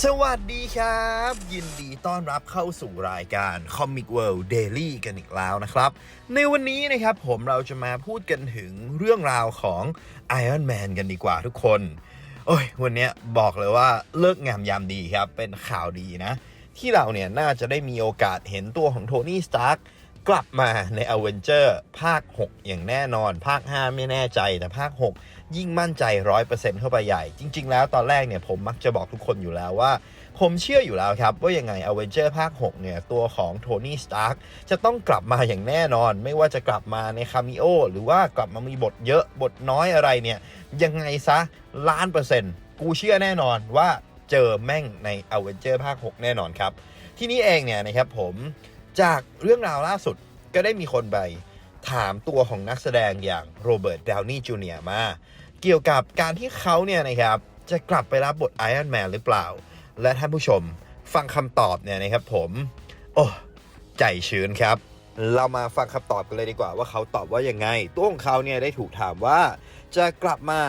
สวัสดีครับ ยินดีต้อนรับเข้าสู่รายการ Comic World Daily กันอีกแล้วนะครับ ในวันนี้นะครับผมเราจะมาพูดกันถึงเรื่องราวของ Iron Man กันดีกว่าทุกคน โอ้ย วันนี้บอกเลยว่าเลิกงามยามดีครับ เป็นข่าวดีนะ ที่เราเนี่ยน่าจะได้มีโอกาสเห็นตัวของโทนี่สตาร์กกลับมาใน a v e n g e r ภาค 6 อย่างแน่นอน ภาค 5 ไม่แน่ใจแต่ภาค 6 ยิ่งมั่นใจ100%เปอร์เซ็นต์เข้าไปใหญ่ จริง ๆ แล้วตอนแรกเนี่ยผมมักจะบอกทุกคนอยู่แล้วว่า ผมเชื่ออยู่แล้วครับ ว่ายังไง a v e n g e r ภาค 6 เนี่ย ตัวของโทนี่สตาร์กจะต้องกลับมาอย่างแน่นอน ไม่ว่าจะกลับมาในคามิโอหรือว่ากลับมามีบทเยอะบทน้อยอะไรเนี่ย ยังไงซะล้านเปอร์เซ็นต์กูเชื่อแน่นอนว่าเจอแม่งใน a v e n g e r ภาค 6 แน่นอนครับ ที่นี้เองเนี่ยนะครับผมจากเรื่องราวล่าสุดก็ได้มีคนไปถามตัวของนักแสดงอย่างโรเบิร์ตดาวนี่จูเนียร์มา เกี่ยวกับการที่เขาเนี่ยนะครับจะกลับไปรับบทไอรอนแมนหรือเปล่า และท่านผู้ชมฟังคำตอบเนี่ยนะครับผม โอ้ใจชื้นครับ เรามาฟังคำตอบกันเลยดีกว่าว่าเขาตอบว่ายังไง ตัวของเขาเนี่ยได้ถูกถามว่า จะกลับมา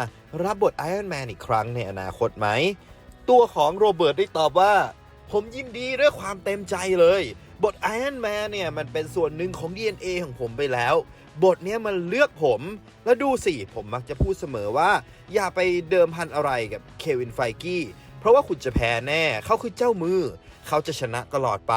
รับบทไอรอนแมนอีกครั้งในอนาคตไหม ตัวของโรเบิร์ตได้ตอบว่า ผมยินดีด้วยความเต็มใจเลย บทไอรอนแมนเนี่ย มันเป็นส่วนหนึ่งของ DNA ของผมไปแล้ว บทเนี้ยมันเลือกผม แล้วดูสิ ผมมักจะพูดเสมอว่า อย่าไปเดิมพันอะไรกับเควินไฟกี้เพราะว่าคุณจะแพ้แน่ เขาคือเจ้ามือ เขาจะชนะตลอดไป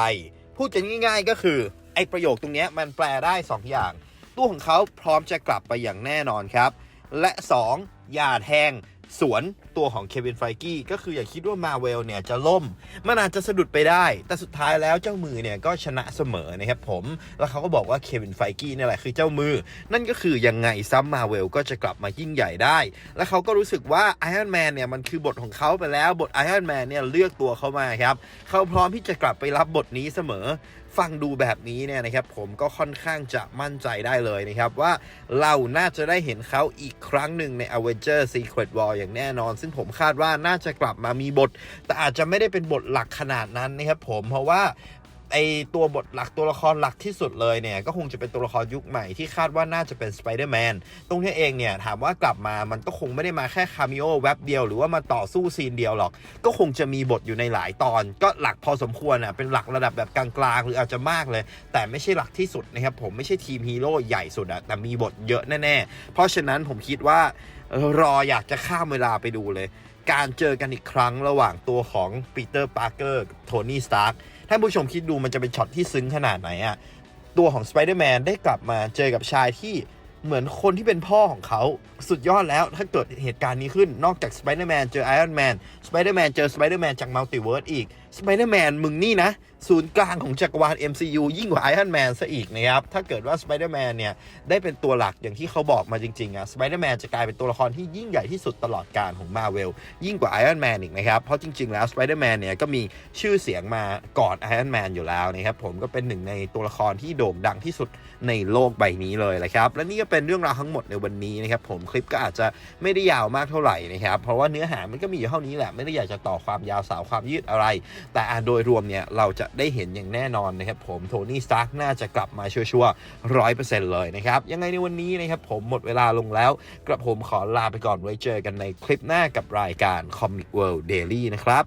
พูดกันง่าย ๆ ก็คือไอ้ประโยคตรงนี้มันแปลได้ 2 อย่าง ตัวของเขาพร้อมจะกลับไปอย่างแน่นอนครับ และ 2. อย่าแทง สวน ตัวของเควินไฟกี้ก็คืออย่าคิดว่ามาเวลเนี่ยจะล่ม มันอาจจะสะดุดไปได้ แต่สุดท้ายแล้วเจ้ามือเนี่ยก็ชนะเสมอนะครับผม แล้วเขาก็บอกว่าเควินไฟกี้นี่แหละคือเจ้ามือ นั่นก็คือยังไงซัมมาเวลก็จะกลับมายิ่งใหญ่ได้ แล้วเขาก็รู้สึกว่าไอรอนแมนเนี่ยมันคือบทของเขาไปแล้วบทไอรอนแมนเนี่ยเลือกตัวเขามาครับเขาพร้อมที่จะกลับไปรับบทนี้เสมอฟังดูแบบนี้เนี่ยนะครับผมก็ค่อนข้างจะมั่นใจได้เลยนะครับว่าเราน่าจะได้เห็นเขาอีกครั้งหนึ่งใน a v e n g e r Secret War อย่างแน่นอนซึ่งผมคาดว่าน่าจะกลับมามีบท แต่อาจจะไม่ได้เป็นบทหลักขนาดนั้นนะครับผมเพราะว่า ไอตัวบทหลักตัวละครหลักที่สุดเลยเนี่ย ก็คงจะเป็นตัวละครยุคใหม่ที่คาดว่าน่าจะเป็นสไปเดอร์แมนตรงนี้เองเนี่ย ถามว่ากลับมามันก็คงไม่ได้มาแค่คาเมโอแวบเดียวหรือว่ามาต่อสู้ซีนเดียวหรอก ก็คงจะมีบทอยู่ในหลายตอน ก็หลักพอสมควรอะเป็นหลักระดับแบบกลางๆ หรืออาจจะมากเลย แต่ไม่ใช่หลักที่สุดนะครับผมไม่ใช่ทีมฮีโร่ใหญ่สุดอะแต่มีบทเยอะแน่ๆ เพราะฉะนั้นผมคิดว่ารออยากจะข้ามเวลาไปดูเลย การเจอกันอีกครั้งระหว่างตัวของปีเตอร์ปาร์เกอร์โทนี่สตาร์ก ท่านผู้ชมคิดดูมันจะเป็นช็อตที่ซึ้งขนาดไหนอะตัวของสไปเดอร์แมนได้กลับมาเจอกับชายที่ เหมือนคนที่เป็นพ่อของเขาสุดยอดแล้วถ้าเกิดเหตุการณ์นี้ขึ้นนอกจากสไปเดอร์แมนเจอไอรอนแมนสไปเดอร์แมนเจอสไปเดอร์แมนจากมัลติเวิร์สอีกสไปเดอร์แมนมึงนี่นะ ศูนย์กลางของจักรวาล MCU ยิ่งกว่าไอรอนแมนซะอีกนะครับ ถ้าเกิดว่าสไปเดอร์แมนเนี่ย ได้เป็นตัวหลักอย่างที่เขาบอกมาจริง ๆอะสไปเดอร์แมนจะกลายเป็นตัวละครที่ยิ่งใหญ่ที่สุดตลอดกาลของมาเวลยิ่งกว่าไอรอนแมนอีกนะครับ เพราะจริง ๆ แล้วสไปเดอร์แมนเนี่ยก็มีชื่อเสียงมาก่อนไอรอนแมนอยู่แล้วนะครับผมก็เป็นหนึ่งในตัวละครที่โด่งดังที่สุดในโลกใบนี้เลยแหละครับและนี่ก็เป็นเรื่องราวทั้งหมดในวันนี้นะครับผมคลิปก็อาจจะไม่ได้ยาวมากเท่าไหร่นะครับเพราะว่าเนื้อหามันก็มีอยู่เท่านี้แหละไม่ได้อยากจะต่อความยาวสาวความยืดอะไร แต่โดยรวมเนี่ยเราจะได้เห็นอย่างแน่นอนนะครับผมโทนี่สตาร์กน่าจะกลับมาชัวร์ร้อยเปอร์เซ็นต์เลยนะครับยังไงในวันนี้นะครับผมหมดเวลาลงแล้ว กระผมขอลาไปก่อนไว้เจอกันในคลิปหน้ากับรายการ Comic World Daily นะครับ